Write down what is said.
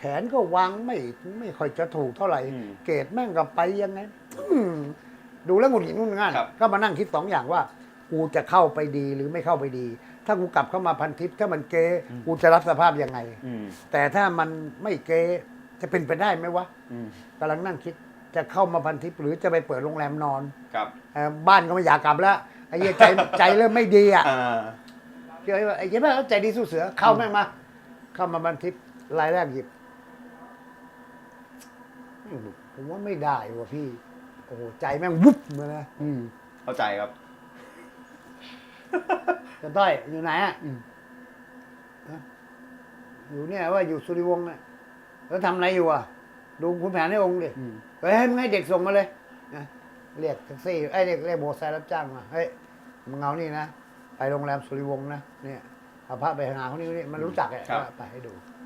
แขนก็วางไม่ไม่ค่อยจะถูกเท่าไหร่ อืมเกรดแม่งกับไปยังไงอืมดูแล้วหงุดหงิดงุนง่านครับ ก็มานั่งคิดสองอย่างว่า กูจะเข้าไปดีหรือไม่เข้าไปดี ถ้ากูกลับเข้ามาพันทิพย์ถ้ามันเกกูจะรับสภาพยังไง อืมแต่ถ้ามันไม่เกจะเป็นไปได้ไหมวะอืมกำลังนั่งคิดจะเข้ามาพันทิพย์หรือจะไปเปิดโรงแรมนอนครับเอ่อบ้านก็ไม่อยากกลับแล้วไอ้เหี้ยใจ ใจเริ่มไม่ดีอะ อ่าเจอไอ้เหี้ยแม่งใจดีสู้เสือเข้าแม่งมา เข้ามาพันทิพย์รายแรกหยิบ ผมว่าไม่ได้ว่ะพี่ โอ้โหใจแม่งวุบมาเลยอืมเข้าใจครับจะต้อยอยู่ไหนอะฮะอยู่เนี่ยว่าอยู่สุริวงศ์น่ะแล้วทำอะไรอยู่อะดูคุณแผนให้องค์ดิอืมเฮ้ยให้มึงให้เด็กส่งมาเลยนะเรียกแท็กซี่ไอ้ยเรียกเรียกโมอเตอร์ไซค์รับจ้างมาเฮ้ยมึงเอานี่นะไปโรงแรมสุริวงศ์นะเนี่ยเอาพระไปหาคนนี้คนนี้มันรู้จักไงครับก็ไปให้ดูอ